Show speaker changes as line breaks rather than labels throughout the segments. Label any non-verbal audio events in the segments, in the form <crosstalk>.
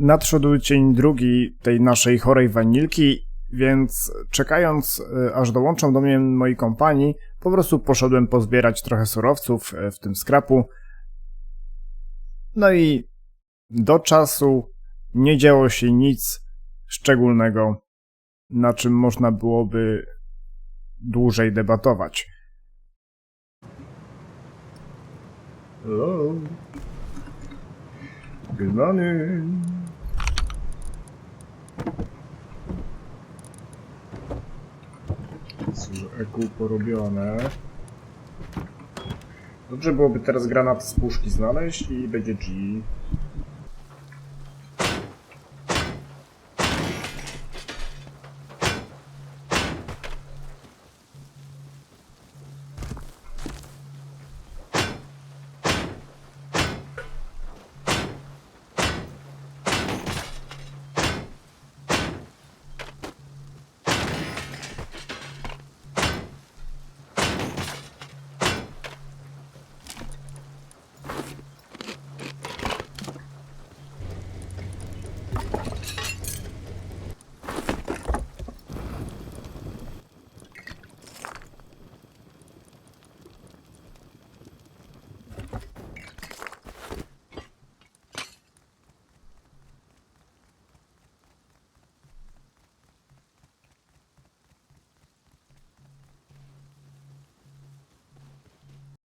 Nadszedł dzień drugi tej naszej chorej wanilki, więc czekając, y, aż dołączą do mnie moi kompani, po prostu poszedłem pozbierać trochę surowców, y, w tym skrapu. No i do czasu nie działo się nic szczególnego, na czym można byłoby dłużej debatować. Hello. Good morning. EQ porobione. Dobrze byłoby teraz granat z puszki znaleźć i będzie G.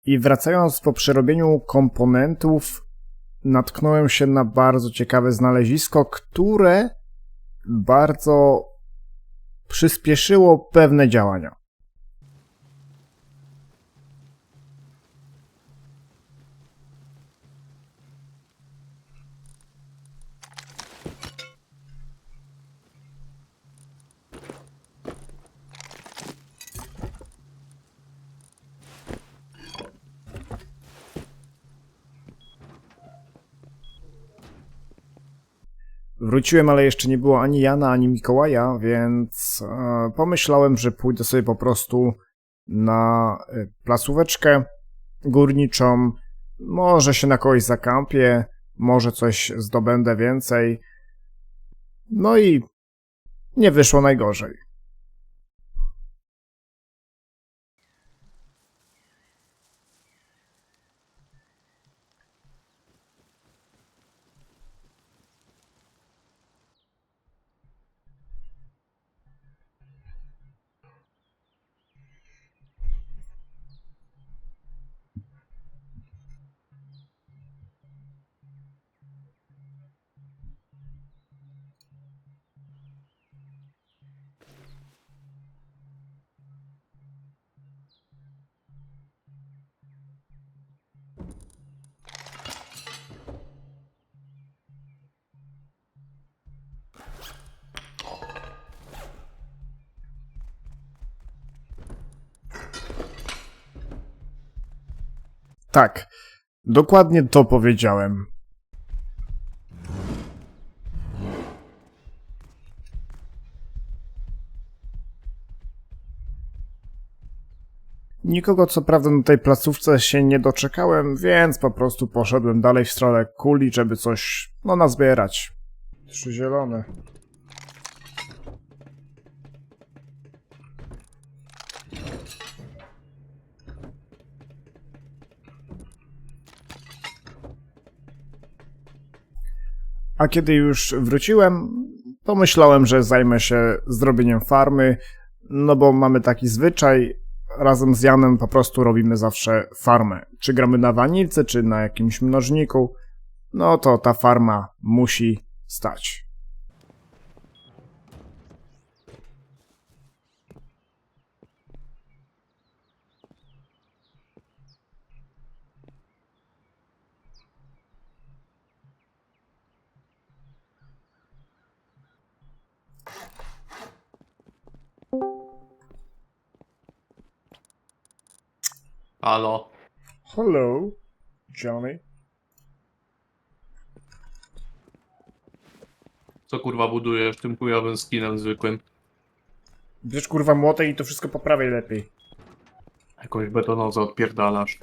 I wracając po przerobieniu komponentów, natknąłem się na bardzo ciekawe znalezisko, które bardzo przyspieszyło pewne działania. Wróciłem, ale jeszcze nie było ani Jana, ani Mikołaja, więc e, pomyślałem, że pójdę sobie po prostu na e, placóweczkę górniczą. Może się na kogoś zakampię, może coś zdobędę więcej. No i nie wyszło najgorzej. Tak, dokładnie to powiedziałem. Nikogo co prawda na tej placówce się nie doczekałem, więc po prostu poszedłem dalej w stronę kuli, żeby coś, no, nazbierać. Trzy zielone. A kiedy już wróciłem, pomyślałem, że zajmę się zrobieniem farmy, no bo mamy taki zwyczaj, razem z Janem po prostu robimy zawsze farmę. Czy gramy na wanilce, czy na jakimś mnożniku, no to ta farma musi stać.
Halo.
Hello, Johnny.
Co kurwa budujesz tym chujowym skinem zwykłym?
Bierz kurwa młotek i to wszystko poprawiaj lepiej.
Jakąś betonozę odpierdalasz.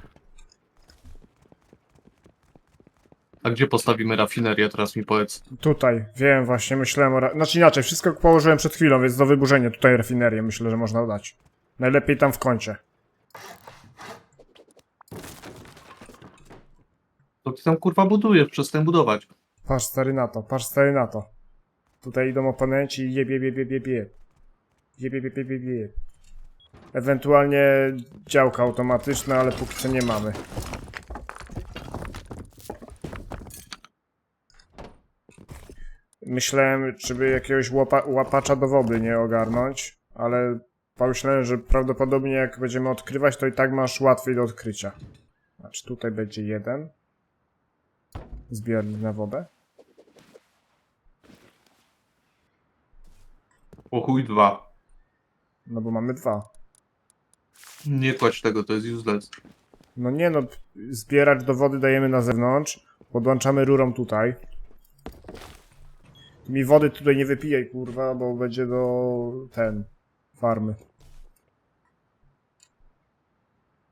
A gdzie postawimy rafinerię, teraz mi powiedz.
Tutaj, wiem, właśnie myślałem o... Ra... Znaczy inaczej, wszystko położyłem przed chwilą, więc do wyburzenia tutaj rafinerię myślę, że można dać. Najlepiej tam w kącie.
To ty tam kurwa budujesz, przestań budować.
Patrz stary na to, patrz stary na to. Tutaj idą oponenci i jeb, jeb, jeb, jeb, jeb, jeb. Jeb, jeb, jeb, jeb, jeb, jeb. Ewentualnie działka automatyczne, ale póki co nie mamy. Myślałem, czy by jakiegoś łapa, łapacza do wody nie ogarnąć, ale pomyślałem, że prawdopodobnie jak będziemy odkrywać, to i tak masz łatwiej do odkrycia. Znaczy tutaj będzie jeden. Zbiornik na wodę.
O chuj dwa.
No bo mamy dwa.
Nie kładź tego, to jest useless.
No nie no, zbieracz do wody dajemy na zewnątrz, podłączamy rurą tutaj. Mi wody tutaj nie wypijaj, kurwa, bo będzie do... ten... farmy.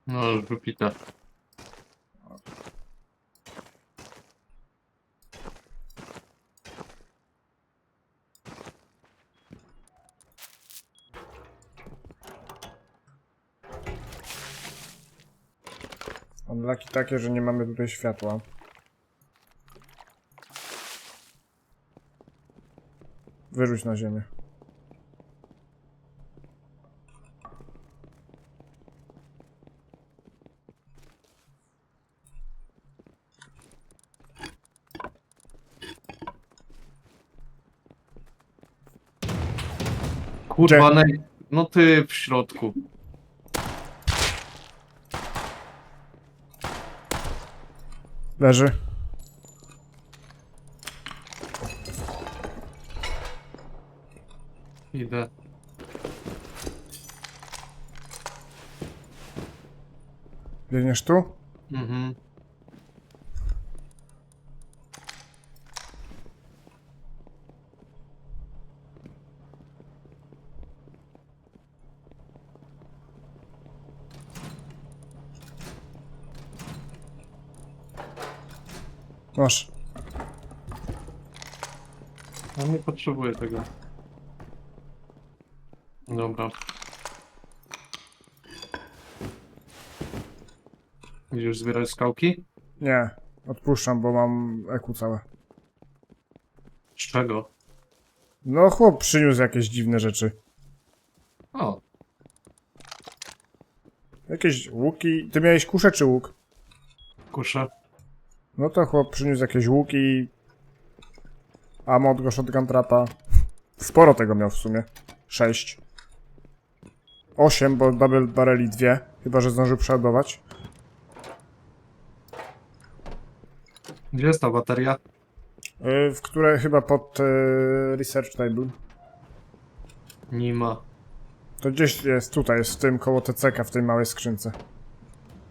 No, już wypite.
Laki takie, że nie mamy tutaj światła. Wyrzuć na ziemię.
Kurwa. No ty w środku.
Leży.
Idę.
Biegniesz tu?
Mhm.
Masz.
No nie potrzebuję tego. Dobra. Idziesz zbierać skałki?
Nie. Odpuszczam, bo mam EQ całe.
Z czego?
No chłop przyniósł jakieś dziwne rzeczy.
O,
Jakieś łuki... Ty miałeś kuszę czy łuk?
kuszę.
No to chłop przyniósł jakieś łuki. Ammo od go shotgun trapa. Sporo tego miał w sumie. Sześć. Osiem, bo double barreli dwie. Chyba, że zdążył przeładować.
Gdzie jest ta bateria?
Yy, w które chyba pod yy, research table.
Nie ma.
To gdzieś jest, tutaj jest, w tym koło TCK, w tej małej skrzynce.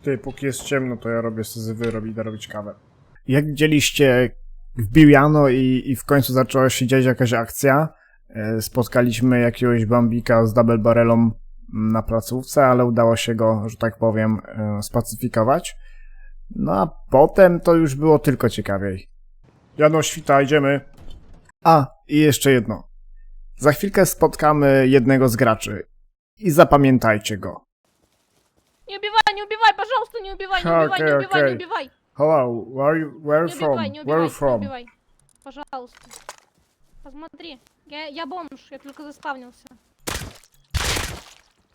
Ty, póki jest ciemno, to ja robię sobie wyrobić, idę robić kawę. Jak widzieliście, wbił Jano i, i w końcu zaczęła się dziać jakaś akcja. E, Spotkaliśmy jakiegoś bambika z double barrelą na placówce, ale udało się go, że tak powiem, e, spacyfikować. No a potem to już było tylko ciekawiej. Jano, świta, idziemy. A, i jeszcze jedno. Za chwilkę spotkamy jednego z graczy. I zapamiętajcie go.
Не убивай, не убивай, пожалуйста, не убивай, не
Окей,
убивай, не убивай,
окей.
не убивай.
Hello, where you, where
Не
from?
убивай, не
Where
убивай,
you
не
from?
убивай. Пожалуйста. Посмотри, я, я бомж, я только заспавнился.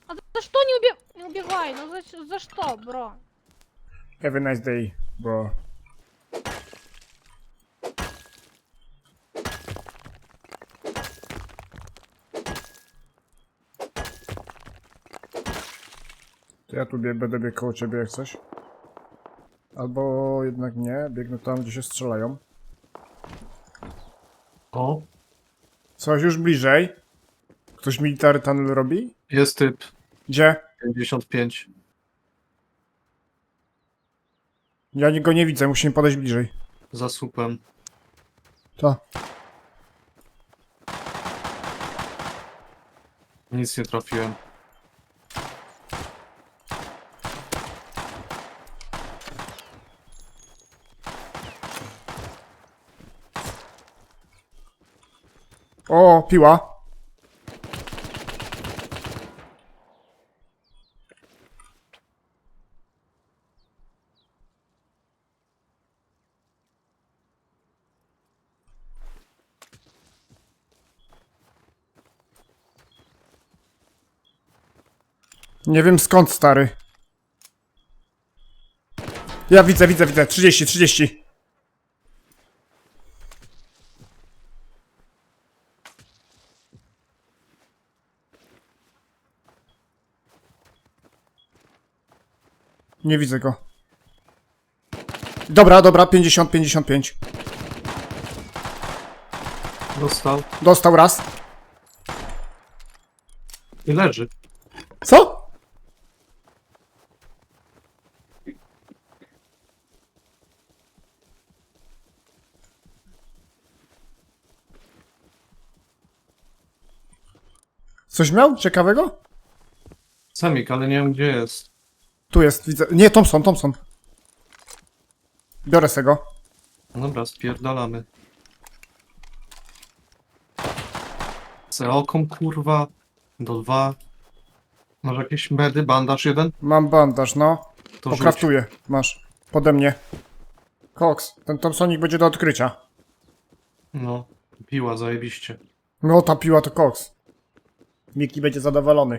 А за, за что не уби... Не убивай, ну за, за что, бро?
Have a nice day, bro. To ja tu bie- będę Albo jednak nie, biegnę tam, gdzie się strzelają.
O,
Coś już bliżej. Ktoś military tunnel robi?
jest typ.
Gdzie?
55.
Ja go nie widzę, musimy podejść bliżej.
Za słupem.
To.
Nic nie trafiłem.
O, piła. Nie wiem skąd, stary. Ja widzę, widzę, widzę. 30, 30. Nie widzę go. Dobra, dobra, 50, 55.
Dostał.
Dostał raz.
I leży.
Co? Coś miał ciekawego?
Semik, ale nie wiem gdzie jest.
Tu jest, widzę. Nie, Thompson, Thompson. Biorę z tego.
Dobra, spierdalamy. Ceokom kurwa. Do dwa. Masz jakieś medy, bandaż jeden?
Mam bandaż, no.
To.
Pokraftuję. Masz. Pode mnie. Cox, ten Thompsonik będzie do odkrycia.
No, piła zajebiście.
No, ta piła to Cox. Miki będzie zadowolony.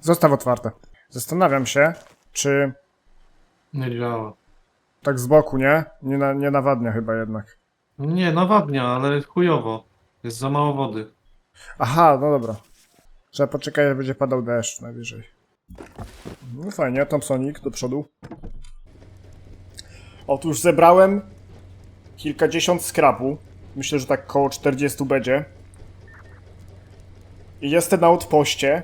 Zostaw otwarte. Zastanawiam się, czy
Nie działa.
tak z boku, nie? Nie, na, nie nawadnia chyba jednak.
Nie, nawadnia, ale chujowo. Jest za mało wody.
Aha, no dobra. Trzeba poczekać, aż będzie padał deszcz najwyżej. No fajnie, Thompsonik do przodu. Otóż zebrałem kilkadziesiąt skrapu. Myślę, że tak koło 40 będzie. I jestem na outpoście.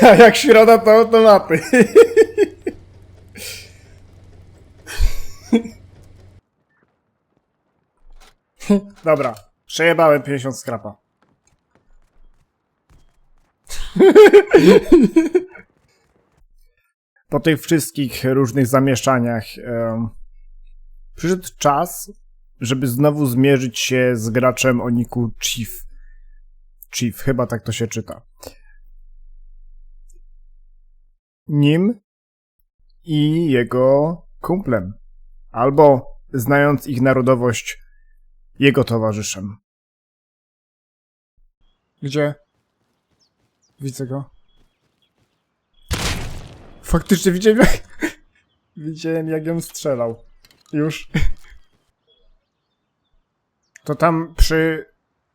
<laughs> A jak środa to automaty. <laughs> Dobra, przejebałem 50 skrapa. <laughs> Po tych wszystkich różnych zamieszaniach em, przyszedł czas, żeby znowu zmierzyć się z graczem o niku Chief. Chief, chyba tak to się czyta. Nim i jego kumplem. Albo, znając ich narodowość, jego towarzyszem. Gdzie? Widzę go. Faktycznie widziałem jak... <laughs> Widziałem jak ją strzelał. Już. To tam przy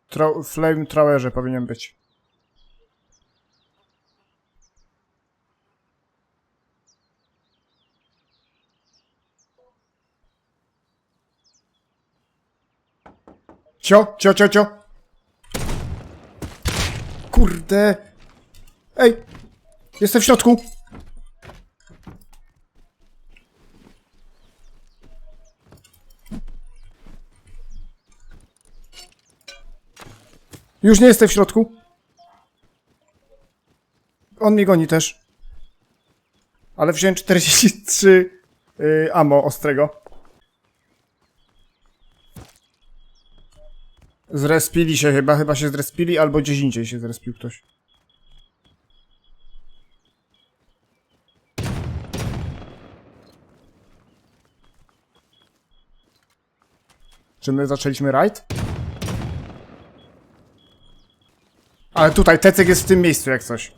tro... flamethrowerze powinien być. Cio, cio, cio, cio. Kurde. Ej. Jestem w środku. Już nie jestem w środku. On mnie goni też. Ale wziąłem 43 y, ammo ostrego. Zrespili się chyba, chyba się zrespili, albo gdzieś indziej się zrespił ktoś. Czy my zaczęliśmy rajd? Ale tutaj, Tecek jest w tym miejscu jak coś.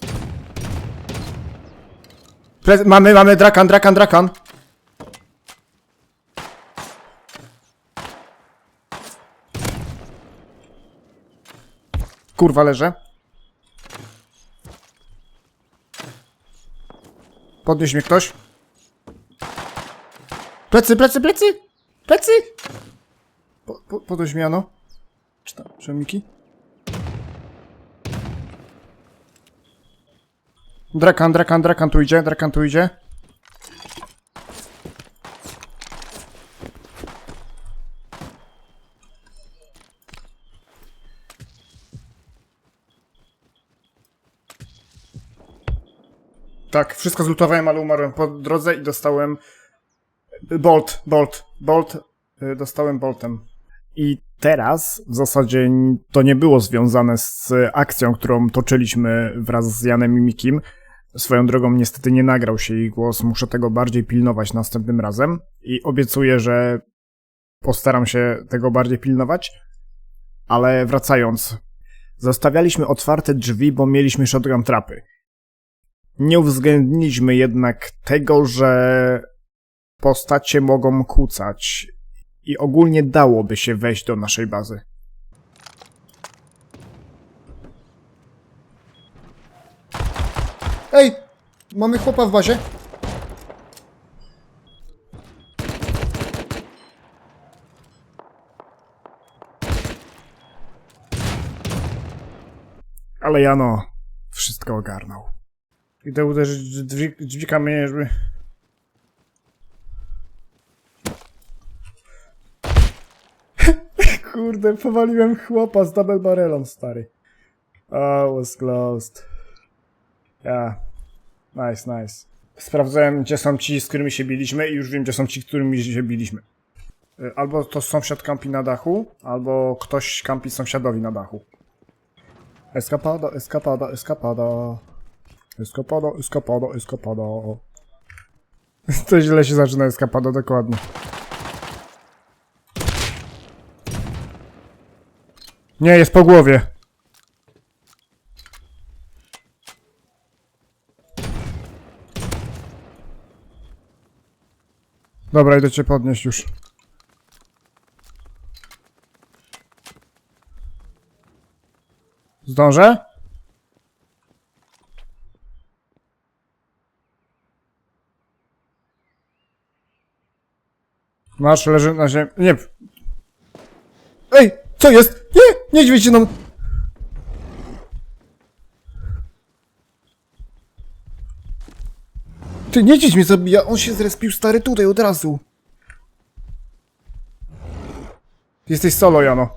Pre mamy, mamy drakan, drakan, drakan. Kurwa, leżę. Podnieś mnie ktoś. Plecy, plecy, plecy! Plecy! Po, po, podnieś mnie, ano. Czy tam, przemniki? Drakan, drakan, drakan tu idzie, drakan tu idzie. Tak, wszystko zlutowałem, ale umarłem po drodze i dostałem Bolt, Bolt, Bolt, y, dostałem Boltem. I teraz w zasadzie to nie było związane z akcją, którą toczyliśmy wraz z Janem i Mikim. Swoją drogą niestety nie nagrał się jej głos, muszę tego bardziej pilnować następnym razem i obiecuję, że postaram się tego bardziej pilnować. Ale wracając, zostawialiśmy otwarte drzwi, bo mieliśmy shotgun trapy. Nie uwzględniliśmy jednak tego, że postacie mogą kucać i ogólnie dałoby się wejść do naszej bazy.
Ej! Mamy chłopa w bazie.
Ale Jano wszystko ogarnął. Idę uderzyć drzwi, drzwi kamienie, żeby... <laughs> Kurde, powaliłem chłopa z double barrelą, stary. Oh, was closed. Yeah. Nice, nice. Sprawdzałem, gdzie są ci, z którymi się biliśmy i już wiem, gdzie są ci, z którymi się biliśmy. Y, Albo to sąsiad kampi na dachu, albo ktoś kampi sąsiadowi na dachu. Escapada, escapada, escapada. Escapada, escapada, escapada. <laughs> To źle się zaczyna escapada, dokładnie. Nie, jest po głowie. Dobra, idę cię podnieść już. Zdążę? Masz, leży na ziemi. Nie. Ej, co jest? Nie, niedźwiedź się nam... Ty, niedźwiedź mnie zabija, on się zrespił stary tutaj od razu. Jesteś solo, Jano.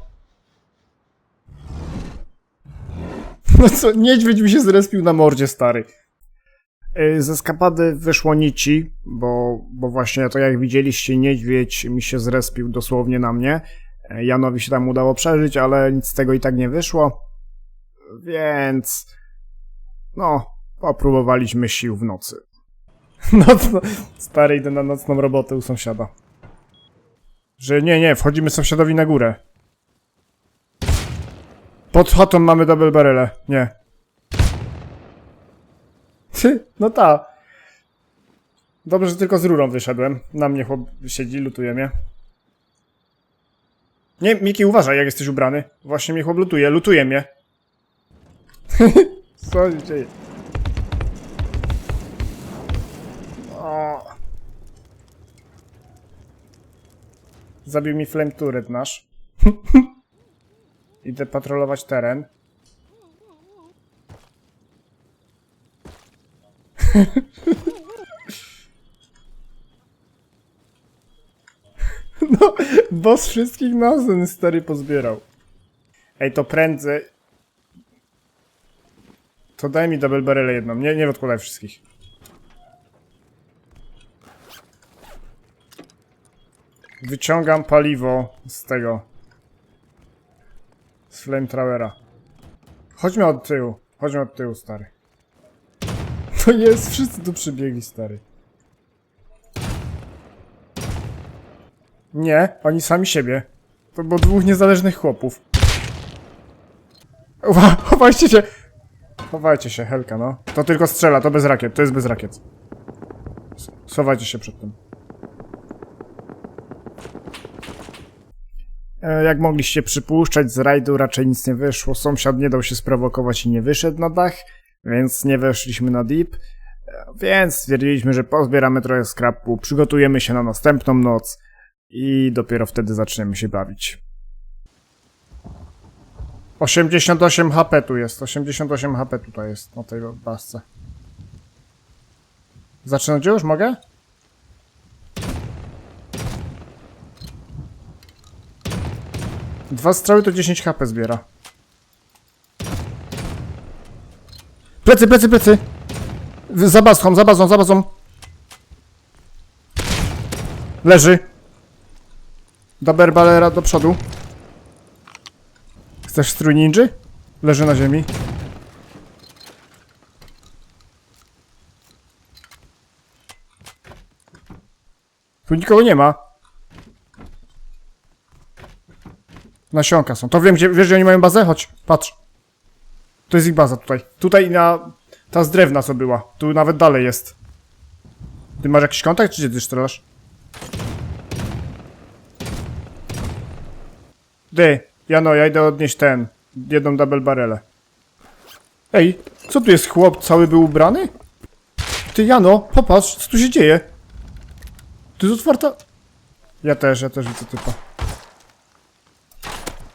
No co, niedźwiedź mi się zrespił na mordzie, stary. Y, Ze skapady wyszło nici, bo, bo właśnie to jak widzieliście, niedźwiedź mi się zrespił dosłownie na mnie. Y, Janowi się tam udało przeżyć, ale nic z tego i tak nie wyszło. Więc... No, popróbowaliśmy sił w nocy. <laughs> Nocno... Stary, idę na nocną robotę u sąsiada. Że nie, nie, wchodzimy sąsiadowi na górę. Pod chatą mamy double barrele. Nie. Ty, no ta. Dobrze, że tylko z rurą wyszedłem. Na mnie chłop siedzi, lutuje mnie. Nie, Miki, uważaj, jak jesteś ubrany. Właśnie mnie chłop lutuje, lutuje mnie. <laughs> Co się dzieje? O. Zabił mi flame turret nasz. <laughs> Idę patrolować teren. <laughs> No, boss wszystkich nas ten stary pozbierał. Ej, to prędzej... To daj mi double barrel jedną, nie, nie odkładaj wszystkich. Wyciągam paliwo z tego. Z flamethrowera. Chodźmy od tyłu. Chodźmy od tyłu, stary. <laughs> To jest, wszyscy tu przybiegli, stary. Nie, oni sami siebie. To było dwóch niezależnych chłopów. Uwa, <laughs> chowajcie się! Chowajcie się, Helka, no. To tylko strzela, to bez rakiet, to jest bez rakiet. Schowajcie się przed tym. E, Jak mogliście przypuszczać, z rajdu raczej nic nie wyszło. Sąsiad nie dał się sprowokować i nie wyszedł na dach, więc nie weszliśmy na deep. Więc stwierdziliśmy, że pozbieramy trochę skrapu, przygotujemy się na następną noc i dopiero wtedy zaczniemy się bawić. 88 HP tu jest, 88 HP tutaj jest na tej basce. Zaczynać już? Mogę? Dwa strzały to 10 HP zbiera. Plecy, plecy, plecy! Za bazą, za bazą, za bazą. Leży. Double barrera do przodu. Chcesz strój ninży? Leży na ziemi. Tu nikogo nie ma. Nasionka są. To wiem, gdzie, wiesz, gdzie oni mają bazę? Chodź, patrz. To jest ich baza tutaj. Tutaj na... Ta z drewna co była. Tu nawet dalej jest. Ty masz jakiś kontakt, czy gdzie ty strzelasz? Ty, Jano, ja idę odnieść ten. Jedną double barrelę. Ej, co tu jest chłop? Cały był ubrany? Ty, Jano, popatrz, co tu się dzieje? Tu jest otwarta... Ja też, ja też widzę typa.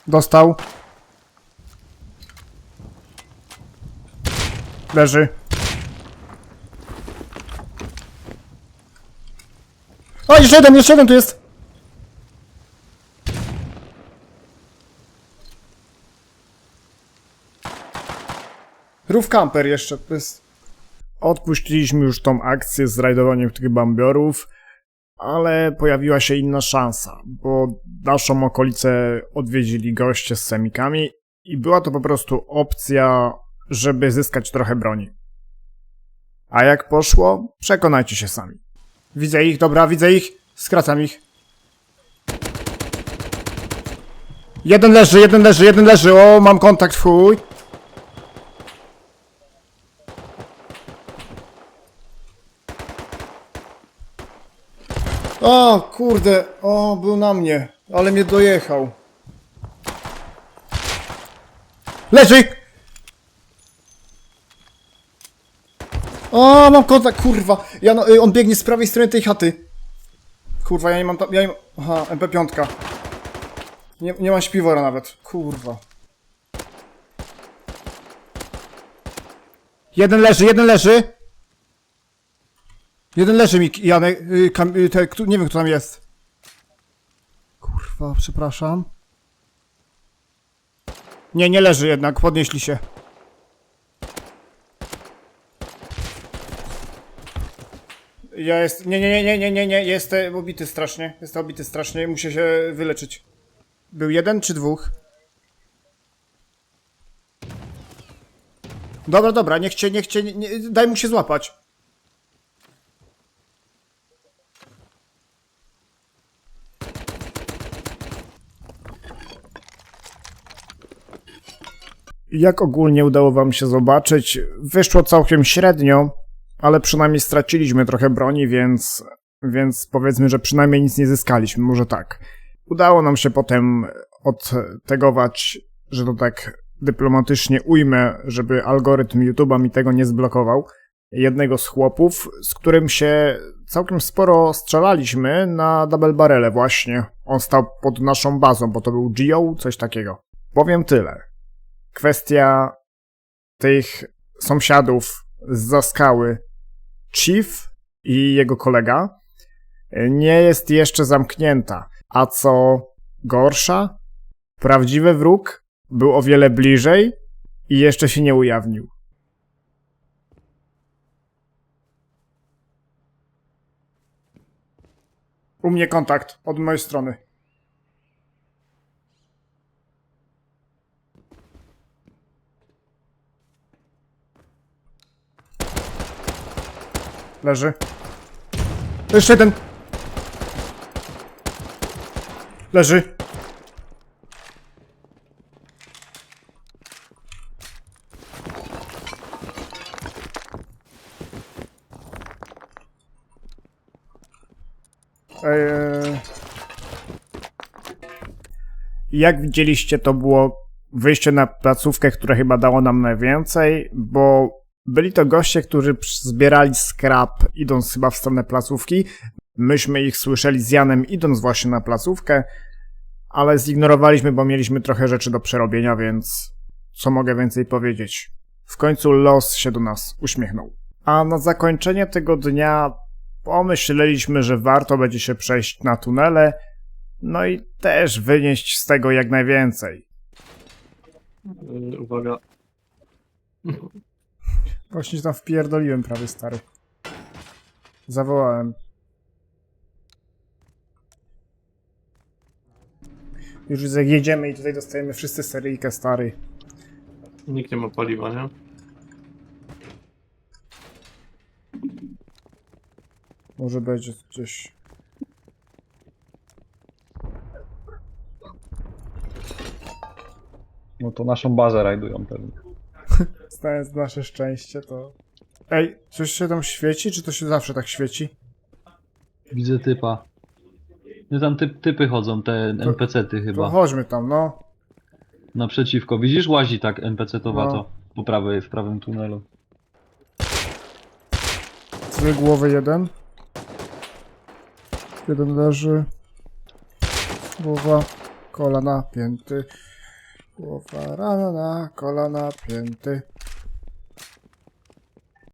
Dostał. Leży. O, jeszcze jeden, jeszcze jeden tu jest! Roof camper jeszcze, to jest... Odpuściliśmy już tą akcję z rajdowaniem tych bambiorów, ale pojawiła się inna szansa, bo naszą okolicę odwiedzili goście z semikami i była to po prostu opcja, żeby zyskać trochę broni. A jak poszło, przekonajcie się sami. Widzę ich, dobra, widzę ich, skracam ich. Jeden leży, jeden leży, jeden leży, o, mam kontakt, chuj. O, kurde, o, był na mnie, ale mnie dojechał. Leży! O, mam kontakt, kurwa. Ja, no, y, on biegnie z prawej strony tej chaty. Kurwa, ja nie mam tam, ja nie mam... Aha, MP5. Nie, nie mam śpiwora nawet, kurwa. Jeden leży, jeden leży! Jeden leży mi, Janek, y, kam, y, te, kto, nie wiem kto tam jest. Kurwa, przepraszam. Nie, nie leży jednak, podnieśli się. Ja jest, nie, nie, nie, nie, nie, nie, jestem obity strasznie, jestem obity strasznie, muszę się wyleczyć. Był jeden czy dwóch? Dobra, dobra, niech cię, niech cię, nie, nie, daj mu się złapać. Jak ogólnie udało wam się zobaczyć, wyszło całkiem średnio, ale przynajmniej straciliśmy trochę broni, więc, więc powiedzmy, że przynajmniej nic nie zyskaliśmy, może tak. Udało nam się potem odtegować, że to tak dyplomatycznie ujmę, żeby algorytm YouTube'a mi tego nie zblokował, jednego z chłopów, z którym się całkiem sporo strzelaliśmy na double barrele właśnie. On stał pod naszą bazą, bo to był Geo, coś takiego. Powiem tyle. Kwestia tych sąsiadów z skały Chief i jego kolega nie jest jeszcze zamknięta. A co gorsza, prawdziwy wróg był o wiele bliżej i jeszcze się nie ujawnił. U mnie kontakt od mojej strony. Leży. Jeszcze jeden. Leży. Eee... Jak widzieliście, to było wyjście na placówkę, które chyba dało nam najwięcej, bo byli to goście, którzy zbierali skrap idąc chyba w stronę placówki. Myśmy ich słyszeli z Janem idąc właśnie na placówkę, ale zignorowaliśmy, bo mieliśmy trochę rzeczy do przerobienia, więc co mogę więcej powiedzieć? W końcu los się do nas uśmiechnął. A na zakończenie tego dnia pomyśleliśmy, że warto będzie się przejść na tunele, no i też wynieść z tego jak najwięcej.
Uwaga.
Właśnie się tam wpierdoliłem prawie, stary. Zawołałem. Już jak jedziemy i tutaj dostajemy wszyscy seryjkę stary.
Nikt nie ma paliwa, nie?
Może będzie gdzieś.
No to naszą bazę rajdują pewnie.
Znając nasze szczęście, to. Ej, coś się tam świeci, czy to się zawsze tak świeci?
Widzę typa. Nie tam typ, typy chodzą, te NPC-ty
To
chyba.
chodźmy tam, no.
Naprzeciwko. Widzisz, łazi tak NPC-towa
No.
po prawej, w prawym tunelu.
Dwie głowy jeden. Jeden leży. Głowa, kolana, pięty. Głowa, rana, kolana, pięty.